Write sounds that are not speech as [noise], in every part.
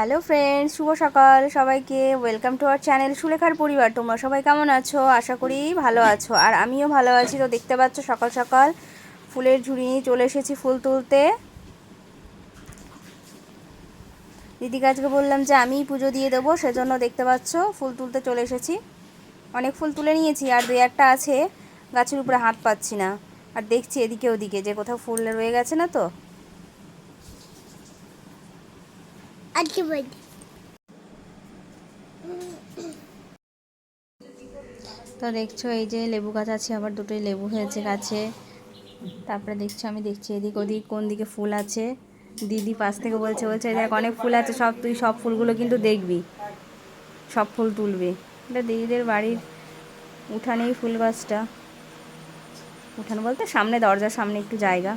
Hello friends, শুভ সকাল। সবাইকে ওয়েলকাম টু আওয়ার চ্যানেল সুলেখার পরিবার। তোমরা সবাই কেমন আছো? আশা করি ভালো আছো। আর আমিও ভালো আছি। তো দেখতে পাচ্ছ সকাল সকাল ফুলের ঝুড়ি নিয়ে চলে এসেছি ফুল তুলতে। দিদিকে আজকে বললাম যে আমিই পুজো দিয়ে দেবো, সেজন্য দেখতে পাচ্ছ ফুল তুলতে চলে এসেছি। অনেক ফুল তুলে নিয়েছি, আর দুই একটা আছে, গাছের উপরে হাত পাচ্ছি না। আর দেখছি এদিকে ওদিকে, যে কোথাও ফুল রয়ে গেছে না তো? তো দেখছ, এই যে লেবু গাছ আছে, আবার দুটোই লেবু হয়েছে গাছে। তারপরে দেখছ, আমি দেখছি এদিক ওদিক কোন দিকে ফুল আছে। দিদি পাশ থেকে বলছে বলছে, "এই দেখ, অনেক ফুল আছে, সব তুই সব ফুলগুলো কিন্তু দেখবি। সব ফুল তুলবি। এটা দিদিদের বাড়ির উঠানেই ফুল গাছটা। উঠান বলতে সামনে, দরজার সামনে একটু জায়গা।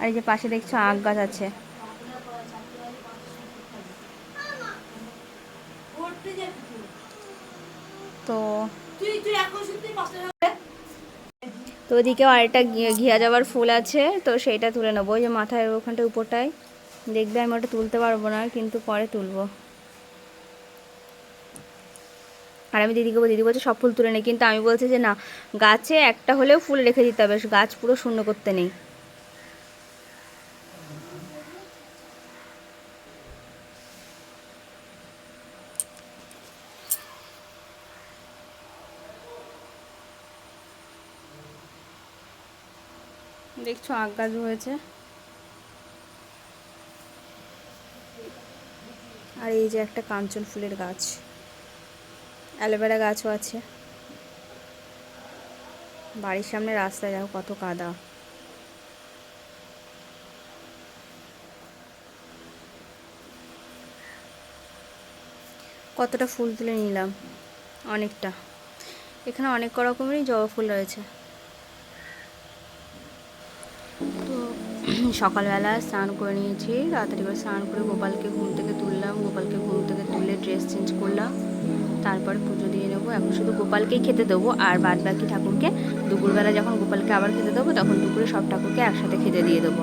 আর এই যে পাশে দেখছ আখ গাছ আছে। তো তো ওদিকেও আরেকটা ঘিয়া যাওয়ার ফুল আছে, তো সেইটা তুলে নেব। ওই যে মাথায় ওখানটা উপরটায়। দেখবে আমি ওটা তুলতে পারব না, কিন্তু পরে তুলবো। আর আমি দিদিকে দিদি বলছে সব ফুল তুলে নেই কিন্তু আমি বলছি যে না, গাছে একটা হলেও ফুল রেখে দিতে হবে, গাছ পুরো শূন্য করতে নেই। দেখছ আগ গাছ হয়েছে। আর এই যে একটা কাঞ্চন ফুলের গাছ। অ্যালোভেরা গাছও আছে। বাড়ির সামনে রাস্তায় দেখো কত কাদা। কতটা ফুল তুলে নিলাম। অনেকটা। এখানে অনেক রকমেরই জবা ফুল রয়েছে। সকালবেলা স্নান করে নিয়েছি, তাড়াতাড়ি করে স্নান করে গোপালকে ঘুম থেকে তুললাম, গোপালকে ঘুম থেকে তুলে ড্রেস চেঞ্জ করলাম, তারপর পুজো দিয়ে নেব এখন শুধু গোপালকেই খেতে দেবো আর বাদ বাকি ঠাকুরকে দুপুরবেলা যখন গোপালকে আবার খেতে দেবো, তখন দুপুরে সব ঠাকুরকে একসাথে খেতে দিয়ে দেবো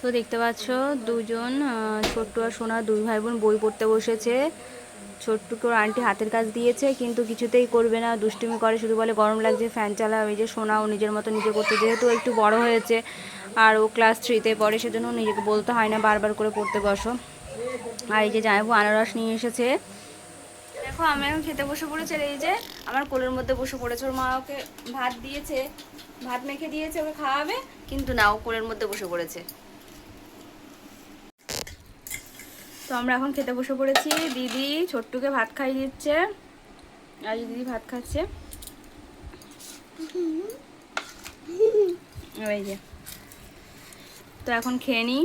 তো দেখতে পাচ্ছ দুজন ছোট্ট আর সোনা দুই ভাই বোন বই পড়তে বসেছে। ছোট্টুকে ওর আন্টি হাতের কাজ দিয়েছে, কিন্তু কিছুতেই করবে না, দুষ্টুমি করে, শুধু বলে গরম লাগছে ফ্যান চালা ওই যে সোনা ও নিজের মতো নিজে করতে যেহেতু একটু বড় হয়েছে, আর ও ক্লাস থ্রিতে পড়ে, সেজন্য নিজেকে বলতে হয় না, বারবার করে পড়তে বসো। আর এই যে জামাইবু আনারস নিয়ে এসেছে। দেখো আমি এখন খেতে বসে পড়েছে এই যে আমার কোলের মধ্যে বসে পড়েছে, ওর মা ওকে ভাত দিয়েছে, ভাত মেখে দিয়েছে, ওকে খাওয়াবে, কিন্তু না, ও কোলের মধ্যে বসে পড়েছে। তো আমরা এখন খেতে বসে পড়েছি। দিদি ছোট্টুকে ভাত খাইয়ে দিচ্ছে। আর দিদি ভাত খাচ্ছে? [laughs] এই যে। তো এখন খেয়ে নিই।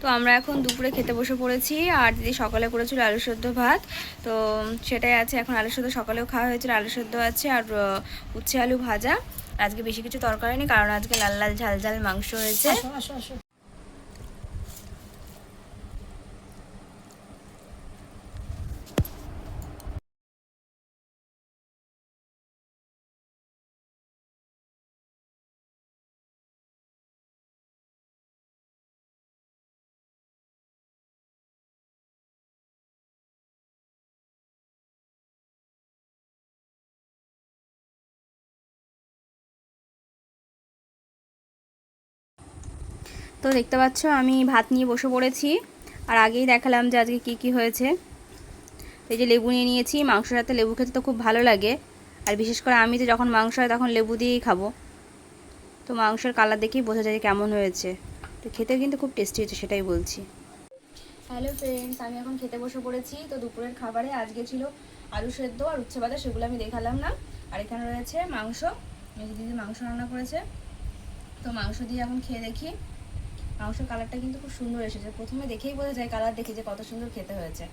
তো আমরা এখন দুপুরে খেতে বসে পড়েছি আর দিদি সকালে করেছিল আলু সেদ্ধ ভাত। তো সেটাই আছে, এখন আলু সেদ্ধ সকালেও খাওয়া হয়েছিল আলু সেদ্ধ আছে আর উচ্ছে আলু ভাজা। আজকে বেশি কিছু তরকারি নেই, কারণ আজকে লাল লাল ঝাল ঝাল মাংস হয়েছে। তো দেখতে পাচ্ছ, আমি ভাত নিয়ে বসে পড়েছি। আর আগেই দেখালাম যে আজকে কি কি হয়েছে। এই যে লেবু নিয়ে নিয়েছি, মাংসের সাথে লেবু খেতে তো খুব ভালো লাগে। আর বিশেষ করে আমি তো যখন মাংস হয় তখন লেবু দিয়েই খাব। তো মাংসের কালার দেখেই বোঝা যায় কেমন হয়েছে। তো খেতে কিন্তু খুব টেস্টি হয়েছে, সেটাই বলছি। হ্যালো ফ্রেন্ডস আমি এখন খেতে বসে পড়েছি। তো দুপুরের খাবারে আজকে ছিল আলু সেদ্ধ আর উচ্ছে বাতা সেগুলো আমি দেখালাম না। আর এখানে রয়েছে মাংস। দিদি মাংস রান্না করেছে। তো মাংস দিয়ে এখন খেয়ে দেখি। মাংসের কালারটা কিন্তু খুব সুন্দর এসেছে। প্রথমে দেখেই বোঝা যায় কালার দেখে যে কত সুন্দর খেতে হয়েছে।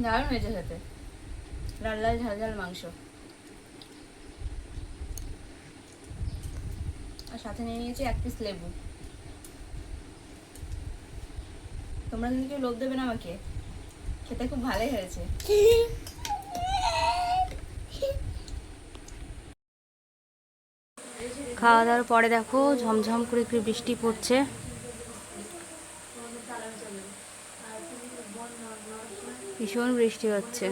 দারুণ হয়েছে খেতে। লাল লাল, ঝাল ঝাল মাংস। আর সাথে নিয়ে নিয়েছি এক পিস লেবু। তোমরা কিন্তু কেউ লোভ দেবে না আমাকে। খেতে খুব ভালোই হয়েছে। [laughs] খাওয়া দাওয়ার পরে দেখো ঝমঝম করে একটু বৃষ্টি পড়ছে। ভীষণ বৃষ্টি হচ্ছে।